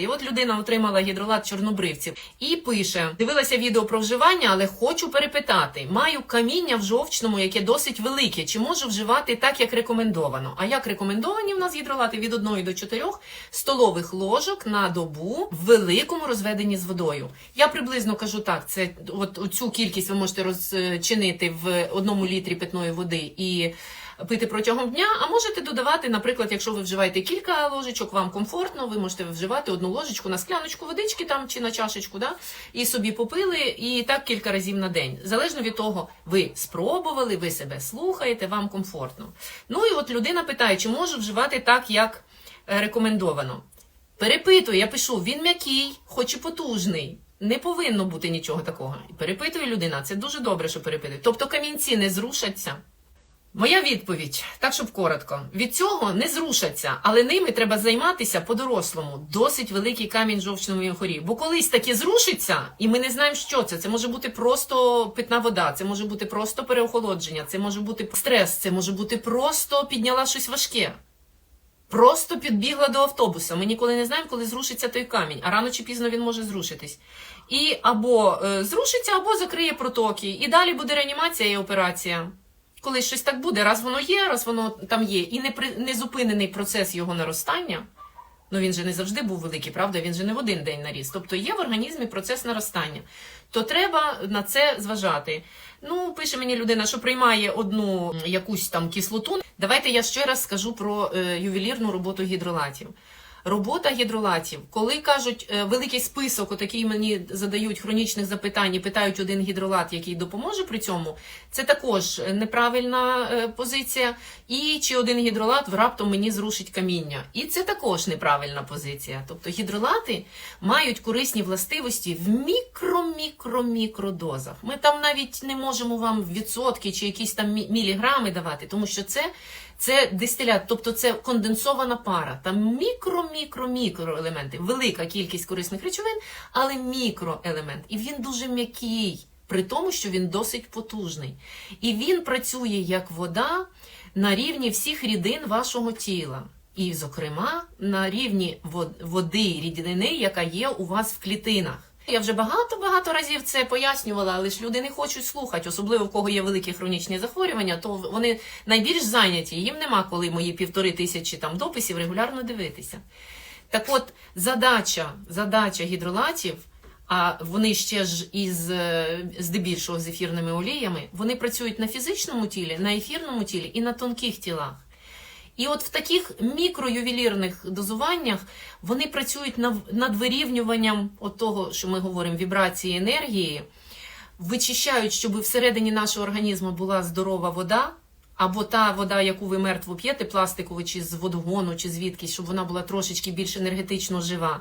І от людина отримала гідролат чорнобривців і пише: дивилася відео про вживання, але хочу перепитати: маю каміння в жовчному, яке досить велике. Чи можу вживати так, як рекомендовано? А як рекомендовані в нас гідролати від 1 до 4 столових ложок на добу в великому розведенні з водою. Я приблизно кажу так: це от цю кількість ви можете розчинити в одному літрі питної води і пити протягом дня, а можете додавати, наприклад, якщо ви вживаєте кілька ложечок, вам комфортно, ви можете вживати одну ложечку на скляночку водички там чи на чашечку, да? і собі попили, і так кілька разів на день. Залежно від того, ви спробували, ви себе слухаєте, вам комфортно. Ну і от людина питає, чи можу вживати так, як е, рекомендовано. Перепитую, я пишу, він м'який, хоч і потужний. Не повинно бути нічого такого. І перепитує людина, це дуже добре, що перепитує. Тобто камінці не зрушаться. Моя відповідь, так щоб коротко, від цього не зрушаться, але ними треба займатися по-дорослому. Досить великий камінь жовчному міхорі. Бо колись таке зрушиться, і ми не знаємо, що це. Це може бути просто питна вода, це може бути просто переохолодження, це може бути стрес, це може бути просто підняла щось важке. Просто підбігла до автобуса. Ми ніколи не знаємо, коли зрушиться той камінь, а рано чи пізно він може зрушитись. І або е, зрушиться, або закриє протоки. І далі буде реанімація і операція. Коли щось так буде, раз воно є, раз воно там є, і не, при, не зупинений процес його наростання. Ну він же не завжди був великий, правда? Він же не в один день наріс. Тобто є в організмі процес наростання. То треба на це зважати. Ну, пише мені людина, що приймає одну якусь там кислоту. Давайте я ще раз скажу про е, ювелірну роботу гідролатів. Робота гідролатів, коли кажуть е, великий список, отакий мені задають хронічних запитань і питають один гідролат, який допоможе при цьому, це також неправильна е, позиція. І чи один гідролат раптом мені зрушить каміння. І це також неправильна позиція. Тобто гідролати мають корисні властивості в мікро-мікро-мікродозах. Ми там навіть не можемо вам відсотки чи якісь там міліграми давати, тому що це. Це дистилят, тобто це конденсована пара. Там мікро-мікро-мікро елементи, велика кількість корисних речовин, але мікроелемент. І він дуже м'який, при тому, що він досить потужний. І він працює як вода на рівні всіх рідин вашого тіла. І, зокрема, на рівні води, рідини, яка є у вас в клітинах. Я вже багато-багато разів це пояснювала, але ж люди не хочуть слухати, особливо в кого є великі хронічні захворювання, то вони найбільш зайняті. Їм нема коли мої півтори тисячі там дописів регулярно дивитися. Так от, задача, задача гідролатів, а вони ще ж із е, здебільшого з ефірними оліями, вони працюють на фізичному тілі, на ефірному тілі і на тонких тілах. І от в таких мікроювелірних дозуваннях вони працюють над вирівнюванням от того, що ми говоримо, вібрації енергії, вичищають, щоб всередині нашого організму була здорова вода, або та вода, яку ви мертво п'єте, пластикову, чи з водогону, чи звідкись, щоб вона була трошечки більш енергетично жива.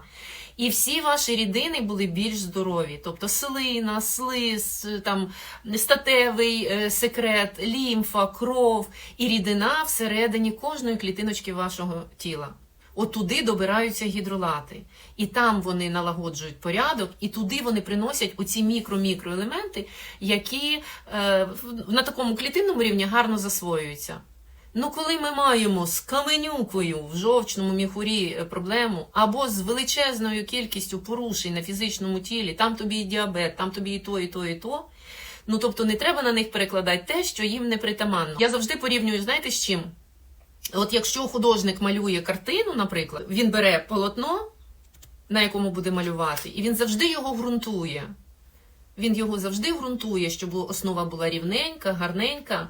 І всі ваші рідини були більш здорові, тобто слина, слиз, там статевий е, секрет, лімфа, кров і рідина всередині кожної клітиночки вашого тіла. От туди добираються гідролати, і там вони налагоджують порядок, і туди вони приносять оці мікро-мікроелементи, які е, на такому клітинному рівні гарно засвоюються. Ну, коли ми маємо з каменюкою в жовчному міхурі е, проблему, або з величезною кількістю порушень на фізичному тілі, там тобі і діабет, там тобі і то, і то, і то. Ну тобто не треба на них перекладати те, що їм не притаманно. Я завжди порівнюю, знаєте, з чим? От якщо художник малює картину, наприклад, він бере полотно, на якому буде малювати, і він завжди його ґрунтує. Він його завжди ґрунтує, щоб основа була рівненька, гарненька,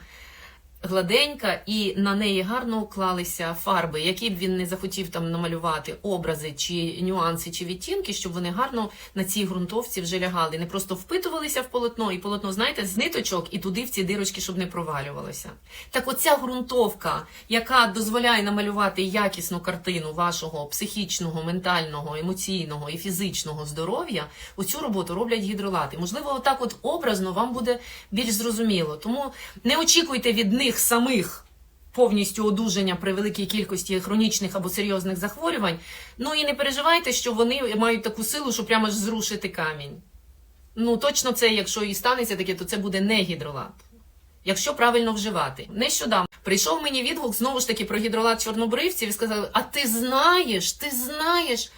гладенька, і на неї гарно уклалися фарби, які б він не захотів там намалювати, образи чи нюанси, чи відтінки, щоб вони гарно на цій ґрунтовці вже лягали. Не просто впитувалися в полотно, і полотно, знаєте, з ниточок і туди в ці дирочки, щоб не провалювалося. Так оця ґрунтовка, яка дозволяє намалювати якісну картину вашого психічного, ментального, емоційного і фізичного здоров'я, оцю роботу роблять гідролати. Можливо, отак от образно вам буде більш зрозуміло. Тому не очікуйте від них самих повністю одужання при великій кількості хронічних або серйозних захворювань. Ну і не переживайте, що вони мають таку силу, що прямо ж зрушити камінь. Ну, точно це, якщо і станеться таке, то це буде не гідролат. Якщо правильно вживати. Нещодавно прийшов мені відгук знову ж таки про гідролат чорнобривців і сказали: А ти знаєш, ти знаєш,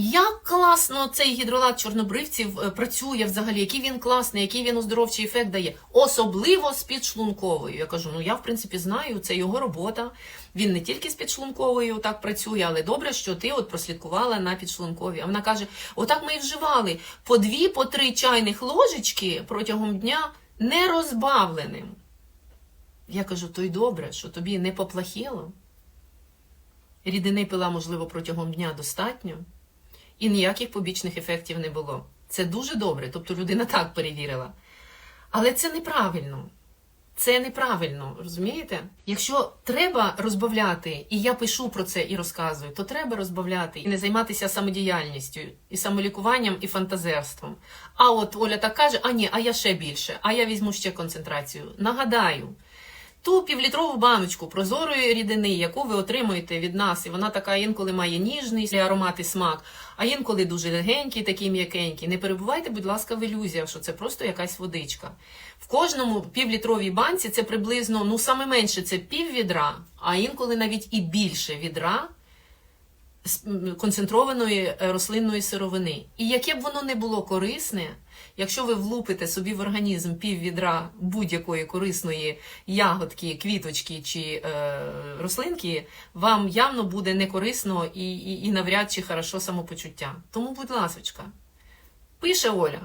Як класно цей гідролат чорнобривців е, працює взагалі, який він класний, який він оздоровчий ефект дає, особливо з підшлунковою. Я кажу, ну я в принципі знаю, це його робота. Він не тільки з підшлунковою так працює, але добре, що ти от прослідкувала на підшлунковій. А вона каже: отак ми і вживали по дві, по три чайних ложечки протягом дня не розбавленим. Я кажу, то й добре, що тобі не поплахіло. Рідини пила, можливо, протягом дня достатньо, і ніяких побічних ефектів не було. Це дуже добре, тобто людина так перевірила. Але це неправильно. Це неправильно, розумієте? Якщо треба розбавляти, і я пишу про це і розказую, то треба розбавляти і не займатися самодіяльністю, і самолікуванням, і фантазерством. А от Оля так каже: а ні, а я ще більше, а я візьму ще концентрацію. Нагадаю, ту півлітрову баночку прозорої рідини, яку ви отримуєте від нас, і вона така інколи має ніжний аромат і смак, а інколи дуже легенький, такий м'якенький. Не перебувайте, будь ласка, в ілюзіях, що це просто якась водичка. В кожному півлітровій банці це приблизно, ну саме менше це пів відра, а інколи навіть і більше відра концентрованої е, рослинної сировини. І яке б воно не було корисне, якщо ви влупите собі в організм пів відра будь-якої корисної ягодки, квіточки чи е, рослинки, вам явно буде некорисно і, і, і навряд чи хорошо самопочуття. Тому, будь ласочка, пише Оля.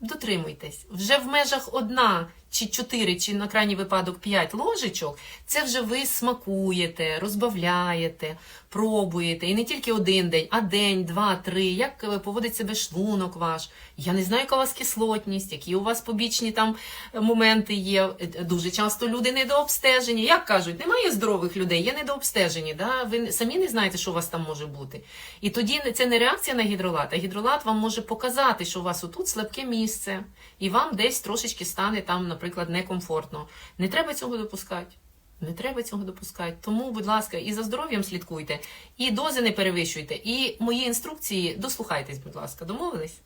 Дотримуйтесь. Вже в межах одна чи чотири, чи на крайній випадок п'ять ложечок, це вже ви смакуєте, розбавляєте, пробуєте. І не тільки один день, а день, два, три. Як е, поводить себе шлунок ваш. Я не знаю, яка у вас кислотність, які у вас побічні там е, моменти є. Е, Дуже часто люди недообстежені. Як кажуть, немає здорових людей, є недообстежені. Да? Ви самі не знаєте, що у вас там може бути. І тоді це не реакція на гідролат, а гідролат вам може показати, що у вас отут слабке місце, і вам десь трошечки стане там, наприклад, некомфортно. Не треба цього допускати. Не треба цього допускати. Тому, будь ласка, і за здоров'ям слідкуйте, і дози не перевищуйте, і мої інструкції дослухайтесь, будь ласка, домовились?